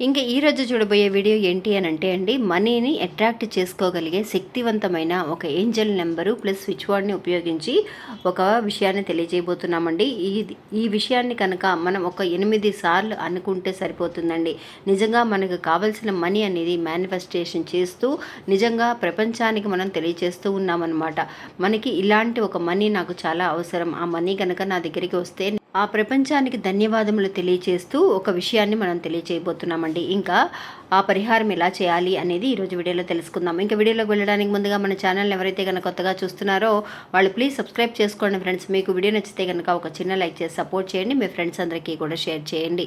ఇంకా ఈ రోజు చూడబోయే వీడియో ఏంటి అని అంటే అండి మనీని అట్రాక్ట్ చేసుకోగలిగే శక్తివంతమైన ఒక ఏంజల్ నెంబరు ప్లస్ స్విచ్ బోర్డ్ని ఉపయోగించి ఒక విషయాన్ని తెలియజేయబోతున్నామండి. ఈ ఈ విషయాన్ని కనుక మనం ఒక ఎనిమిది సార్లు అనుకుంటే సరిపోతుందండి. నిజంగా మనకు కావలసిన మనీ అనేది మేనిఫెస్టేషన్ చేస్తూ నిజంగా ప్రపంచానికి మనం తెలియజేస్తూ ఉన్నామన్నమాట. మనకి ఇలాంటి ఒక మనీ నాకు చాలా అవసరం. ఆ మనీ కనుక నా దగ్గరికి వస్తే ఆ ప్రపంచానికి ధన్యవాదములు తెలియచేస్తూ ఒక విషయాన్ని మనం తెలియచేయబోతున్నామండి. ఇంకా ఆ పరిహారం ఎలా చేయాలి అనేది ఈరోజు వీడియోలో తెలుసుకుందాం. ఇంకా వీడియోలోకి వెళ్ళడానికి ముందుగా మన ఛానల్ ఎవరైతే కనుక కొత్తగా చూస్తున్నారో వాళ్ళు ప్లీజ్ సబ్స్క్రైబ్ చేసుకోండి ఫ్రెండ్స్. మీకు వీడియో నచ్చితే కనుక ఒక చిన్న లైక్ చేసి సపోర్ట్ చేయండి. మీ ఫ్రెండ్స్ అందరికీ కూడా షేర్ చేయండి.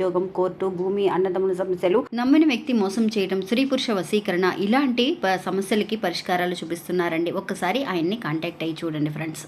ఉద్యోగం కోర్టు భూమి అన్నదమ్ముల సమస్యలు. నమ్మిన వ్యక్తి మోసం చేయడం స్త్రీ పురుష వశీకరణ ఇలాంటి సమస్యలకి పరిష్కారాలు చూపిస్తున్నారండి. ఒక్కసారి ఆయన్ని కాంటాక్ట్ అయ్యి చూడండి ఫ్రెండ్స్.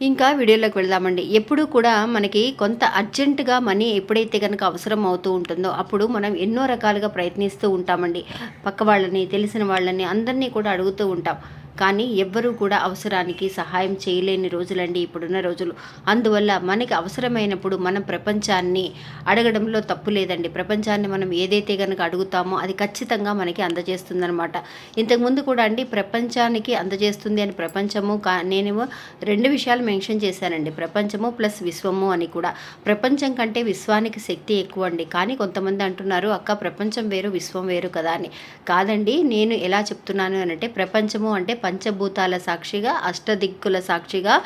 ఇంకా వీడియోలోకి వెళ్దామండి. ఎప్పుడు కూడా మనకి కొంత అర్జెంటుగా మనీ ఎప్పుడైతే కనుక అవసరం అవుతూ ఉంటుందో అప్పుడు మనం ఎన్నో రకాలుగా ప్రయత్నిస్తూ ఉంటామండి. పక్క వాళ్ళని తెలిసిన వాళ్ళని అందరినీ కూడా అడుగుతూ ఉంటాం. కానీ ఎవ్వరూ కూడా అవసరానికి సహాయం చేయలేని రోజులండి ఇప్పుడున్న రోజులు. అందువల్ల మనకి అవసరమైనప్పుడు మనం ప్రపంచాన్ని అడగడంలో తప్పు లేదండి. ప్రపంచాన్ని మనం ఏదైతే కనుక అడుగుతామో అది ఖచ్చితంగా మనకి అందజేస్తుందనమాట ఇంతకుముందు కూడా అండి ప్రపంచానికి అందజేస్తుంది అని ప్రపంచము కా నేనేమో రెండు విషయాలు మెన్షన్ చేశానండి. ప్రపంచము ప్లస్ విశ్వము అని కూడా. ప్రపంచం కంటే విశ్వానికి శక్తి ఎక్కువ అండి. కానీ కొంతమంది అంటున్నారు అక్క ప్రపంచం వేరు విశ్వం వేరు కదా అని. కాదండి నేను ఎలా చెప్తున్నాను అంటే ప్రపంచము అంటే పంచభూతాల సాక్షిగా అష్టదిక్కుల సాక్షిగా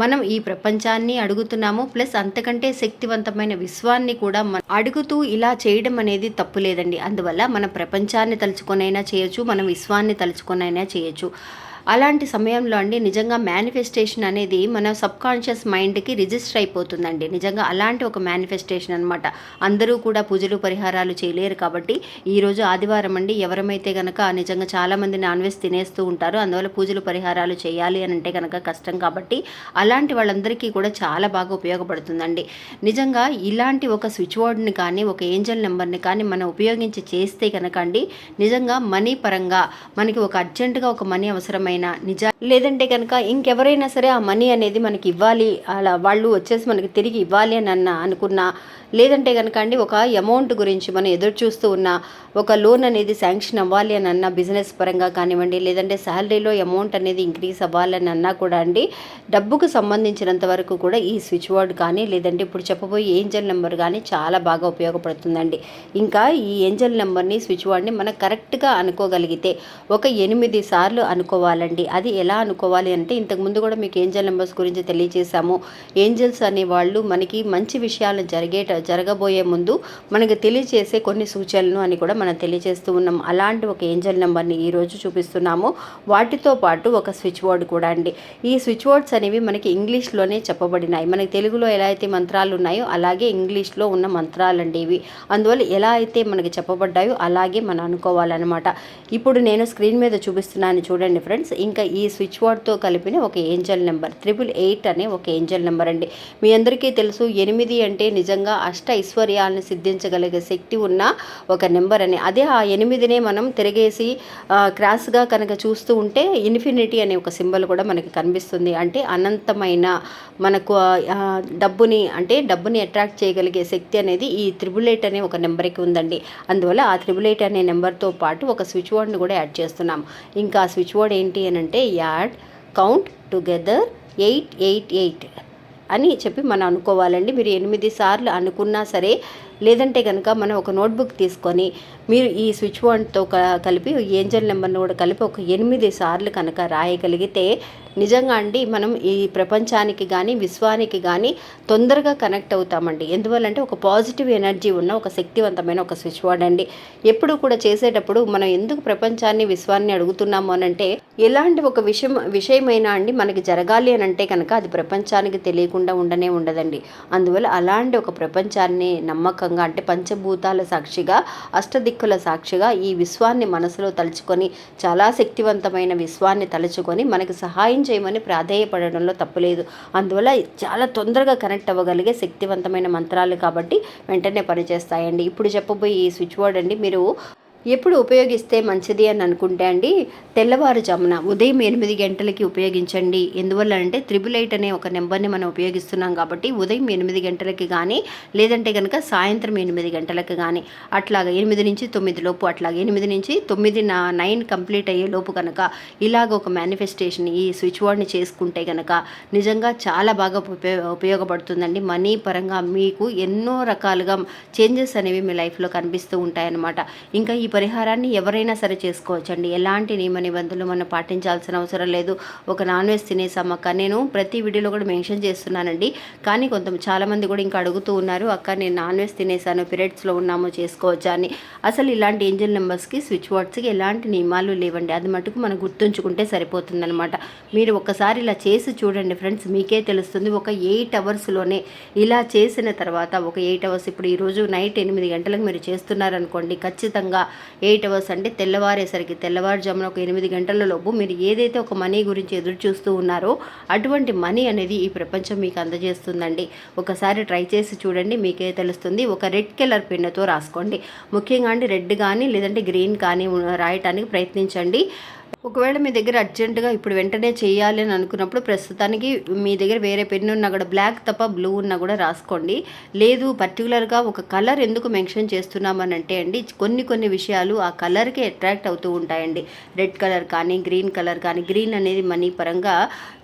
మనం ఈ ప్రపంచాన్ని అడుగుతున్నాము. ప్లస్ అంతకంటే శక్తివంతమైన విశ్వాన్ని కూడా మనం అడుగుతూ ఇలా చేయడం అనేది తప్పు లేదండి అందువల్ల మన ప్రపంచాన్ని తలుచుకొనైనా చేయొచ్చు మనం విశ్వాన్ని తలుచుకొనైనా చేయొచ్చు. అలాంటి సమయంలో అండి నిజంగా మేనిఫెస్టేషన్ అనేది మన సబ్ కాన్షియస్ మైండ్కి రిజిస్టర్ అయిపోతుందండి. నిజంగా అలాంటి ఒక మేనిఫెస్టేషన్ అనమాట అందరూ కూడా పూజలు పరిహారాలు చేయలేరు కాబట్టి ఈరోజు ఆదివారం అండి ఎవరమైతే కనుక నిజంగా చాలామంది నాన్ వెజ్ తినేస్తూ ఉంటారు అందువల్ల పూజలు పరిహారాలు చేయాలి అని అంటే కనుక కష్టం కాబట్టి అలాంటి వాళ్ళందరికీ కూడా చాలా బాగా ఉపయోగపడుతుందండి. నిజంగా ఇలాంటి ఒక స్విచ్ బోర్డ్ని కానీ ఒక ఏంజల్ నెంబర్ని కానీ మనం ఉపయోగించి చేస్తే కనుక అండి నిజంగా మనీ పరంగా మనకి ఒక అర్జెంటుగా ఒక మనీ అవసరమైన నిజా లేదంటే కనుక ఇంకెవరైనా సరే ఆ మనీ అనేది మనకి ఇవ్వాలి అలా వాళ్ళు వచ్చేసి మనకి తిరిగి ఇవ్వాలి అని అన్న అనుకున్నా లేదంటే కనుక అండి ఒక అమౌంట్ గురించి మనం ఎదురు చూస్తూ ఉన్న ఒక లోన్ అనేది శాంక్షన్ అవ్వాలి అని అన్న బిజినెస్ పరంగా కానివ్వండి లేదంటే శాలరీలో అమౌంట్ అనేది ఇంక్రీజ్ అవ్వాలని అన్నా కూడా అండి డబ్బుకు సంబంధించినంత వరకు కూడా ఈ స్విచ్ బోర్డ్ కానీ లేదంటే ఇప్పుడు చెప్పబోయే ఏంజల్ నెంబర్ కానీ చాలా బాగా ఉపయోగపడుతుందండి. ఇంకా ఈ ఏంజల్ నెంబర్ని స్విచ్ బోర్డ్ని మనం కరెక్ట్గా అనుకోగలిగితే ఒక ఎనిమిది సార్లు అనుకోవాలండి. అది ఎలా అనుకోవాలి అంటే ఇంతకుముందు కూడా మీకు ఏంజల్ నెంబర్స్ గురించి తెలియజేశాము ఏంజల్స్ అనేవాళ్ళు మనకి మంచి విషయాలు జరిగేట జరగబోయే ముందు మనకు తెలియజేసే కొన్ని సూచనలు అని కూడా మనం తెలియజేస్తూ ఉన్నాం. అలాంటి ఒక ఏంజల్ నెంబర్ని ఈరోజు చూపిస్తున్నాము. వాటితో పాటు ఒక స్విచ్ బోర్డు కూడా అండి. ఈ స్విచ్ బోర్డ్స్ అనేవి మనకి ఇంగ్లీష్లోనే చెప్పబడినాయి. మనకి తెలుగులో ఎలా అయితే మంత్రాలు ఉన్నాయో అలాగే ఇంగ్లీష్లో ఉన్న మంత్రాలు అండి ఇవి. అందువల్ల ఎలా అయితే మనకి చెప్పబడ్డాయో అలాగే మనం అనుకోవాలన్నమాట. ఇప్పుడు నేను స్క్రీన్ మీద చూపిస్తున్నాను చూడండి ఫ్రెండ్స్ ఇంకా ఈ స్విచ్ బోర్డ్తో కలిపిన ఒక ఏంజల్ నెంబర్ త్రిపుల్ ఎయిట్ అనే ఒక ఏంజల్ నెంబర్ అండి. మీ అందరికీ తెలుసు ఎనిమిది అంటే నిజంగా అష్ట ఐశ్వర్యాలను సిద్ధించగలిగే శక్తి ఉన్న ఒక నెంబర్ అని. అదే ఆ ఎనిమిదినే మనం తిరిగేసి క్రాస్గా కనుక చూస్తూ ఉంటే ఇన్ఫినిటీ అనే ఒక సింబల్ కూడా మనకి కనిపిస్తుంది. అంటే అనంతమైన మనకు డబ్బుని అంటే డబ్బుని అట్రాక్ట్ చేయగలిగే శక్తి అనేది ఈ త్రిబుల్ ఎయిట్ అనే ఒక నెంబర్కి ఉందండి. అందువల్ల ఆ త్రిబుల్ ఎయిట్ అనే నెంబర్తో పాటు ఒక స్విచ్ బోర్డ్ని కూడా యాడ్ చేస్తున్నాం. ఇంకా ఆ స్విచ్ బోర్డ్ ఏంటి అని అంటే add count together eight eight eight అని చెప్పి మనం అనుకోవాలండి. మీరు ఎనిమిది సార్లు అనుకున్నా సరే లేదంటే కనుక మనం ఒక నోట్బుక్ తీసుకొని మీరు ఈ స్విచ్ బోర్డ్తో కలిపి ఏంజల్ నెంబర్ను కూడా కలిపి ఒక ఎనిమిది సార్లు కనుక రాయగలిగితే నిజంగా అండి మనం ఈ ప్రపంచానికి కానీ విశ్వానికి కానీ తొందరగా కనెక్ట్ అవుతామండి. ఎందువల్లంటే ఒక పాజిటివ్ ఎనర్జీ ఉన్న ఒక శక్తివంతమైన ఒక స్విచ్ బోర్డ్ అండి. ఎప్పుడు కూడా చేసేటప్పుడు మనం ఎందుకు ప్రపంచాన్ని విశ్వాన్ని అడుగుతున్నాము అని అంటే ఎలాంటి ఒక విషయం విషయమైనా అండి మనకి జరగాలి అని అంటే కనుక అది ప్రపంచానికి తెలియకుండా ఉండనే ఉండదండి. అందువల్ల అలాంటి ఒక ప్రపంచాన్ని నమ్మకంగా అంటే పంచభూతాల సాక్షిగా అష్టదిక్కుల సాక్షిగా ఈ విశ్వాన్ని మనసులో తలుచుకొని చాలా శక్తివంతమైన విశ్వాన్ని తలుచుకొని మనకి సహాయం చేయమని ప్రాధేయపడడంలో తప్పులేదు అందువల్ల చాలా తొందరగా కనెక్ట్ అవ్వగలిగే శక్తివంతమైన మంత్రాలు కాబట్టి వెంటనే పనిచేస్తాయండి. ఇప్పుడు చెప్పబోయే ఈ స్విచ్ బోర్డ్ అండి మీరు ఎప్పుడు ఉపయోగిస్తే మంచిది అని అనుకుంటే అండి తెల్లవారుజామున ఉదయం ఎనిమిది గంటలకి ఉపయోగించండి. ఎందువల్ల అంటే త్రిబుల్ ఎయిట్ అనే ఒక నెంబర్ని మనం ఉపయోగిస్తున్నాం కాబట్టి ఉదయం ఎనిమిది గంటలకి కానీ లేదంటే కనుక సాయంత్రం ఎనిమిది గంటలకు కానీ అట్లాగా ఎనిమిది నుంచి తొమ్మిది లోపు అట్లాగా ఎనిమిది నుంచి తొమ్మిది నా నైన్ కంప్లీట్ అయ్యే లోపు కనుక ఇలాగ ఒక మేనిఫెస్టేషన్ ఈ స్విచ్ బోర్డ్ని చేసుకుంటే కనుక నిజంగా చాలా బాగా ఉపయో ఉపయోగపడుతుందండి. మనీ పరంగా మీకు ఎన్నో రకాలుగా చేంజెస్ అనేవి మీ లైఫ్లో కనిపిస్తూ ఉంటాయన్నమాట. ఇంకా ఈ పరిహారాన్ని ఎవరైనా సరే చేసుకోవచ్చండి. ఎలాంటి నియమ నిబంధనలు మనం పాటించాల్సిన అవసరం లేదు. ఒక నాన్ వెజ్ తినేసాం అక్క నేను ప్రతి వీడియోలో కూడా మెన్షన్ చేస్తున్నానండి. కానీ కొంత చాలామంది కూడా ఇంకా అడుగుతూ ఉన్నారు అక్క నేను నాన్ వెజ్ తినేసాను పీరియడ్స్లో ఉన్నామో చేసుకోవచ్చా? అని. అసలు ఇలాంటి ఏంజల్ నెంబర్స్కి స్విచ్ బోర్డ్స్కి ఎలాంటి నియమాలు లేవండి. అది మటుకు మనం గుర్తుంచుకుంటే సరిపోతుందనమాట మీరు ఒకసారి ఇలా చేసి చూడండి ఫ్రెండ్స్. మీకే తెలుస్తుంది ఒక ఎయిట్ అవర్స్లోనే ఇలా చేసిన తర్వాత ఒక ఎయిట్ అవర్స్ ఇప్పుడు ఈరోజు నైట్ ఎనిమిది గంటలకు మీరు చేస్తున్నారనుకోండి ఖచ్చితంగా ఎయిట్ అవర్స్ అంటే తెల్లవారేసరికి తెల్లవారుజామున ఒక ఎనిమిది గంటల లోపు మీరు ఏదైతే ఒక మనీ గురించి ఎదురు చూస్తూ ఉన్నారో అటువంటి మనీ అనేది ఈ ప్రపంచం మీకు అందజేస్తుందండి. ఒకసారి ట్రై చేసి చూడండి మీకే తెలుస్తుంది. ఒక రెడ్ కలర్ పెన్నుతో రాసుకోండి. ముఖ్యంగా అండి రెడ్ కానీ లేదంటే గ్రీన్ కానీ రాయటానికి ప్రయత్నించండి. ఒకవేళ మీ దగ్గర అర్జెంటుగా ఇప్పుడు వెంటనే చేయాలి అని అనుకున్నప్పుడు ప్రస్తుతానికి మీ దగ్గర వేరే పెన్ను ఉన్నా కూడా బ్లాక్ తప్ప బ్లూ ఉన్నా కూడా రాసుకోండి. లేదు పర్టికులర్గా ఒక కలర్ ఎందుకు మెన్షన్ చేస్తున్నామని అంటే అండి కొన్ని కొన్ని విషయాలు ఆ కలర్కి అట్రాక్ట్ అవుతూ ఉంటాయండి. రెడ్ కలర్ కానీ గ్రీన్ కలర్ కానీ గ్రీన్ అనేది మనీ పరంగా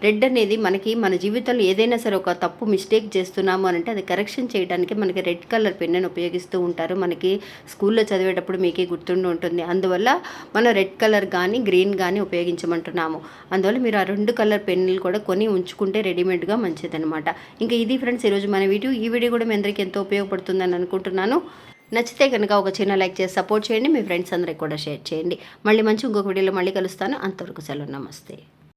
రెడ్ అనేది మనకి మన జీవితంలో ఏదైనా సరే ఒక తప్పు మిస్టేక్ చేస్తున్నాము అని అంటే అది కరెక్షన్ చేయడానికి మనకి రెడ్ కలర్ పెన్నును ఉపయోగిస్తూ ఉంటారు. మనకి స్కూల్లో చదివేటప్పుడు మీకే గుర్తుండి ఉంటుంది. అందువల్ల మనం రెడ్ కలర్ కానీ గ్రీన్ కానీ ఉపయోగించమంటున్నాము. అందువల్ల మీరు ఆ రెండు కలర్ పెన్నులు కూడా కొని ఉంచుకుంటే రెడీమేడ్గా మంచిదనమాట ఇంకా ఇది ఫ్రెండ్స్ ఈరోజు మన వీడియో. ఈ వీడియో కూడా మీ అందరికీ ఎంతో ఉపయోగపడుతుందని అనుకుంటున్నాను. నచ్చితే కనుక ఒక చిన్న లైక్ చేసి సపోర్ట్ చేయండి. మీ ఫ్రెండ్స్ అందరికి కూడా షేర్ చేయండి. మళ్ళీ మంచి ఇంకొక వీడియోలో మళ్ళీ కలుస్తాను. అంతవరకు సెలవు. నమస్తే.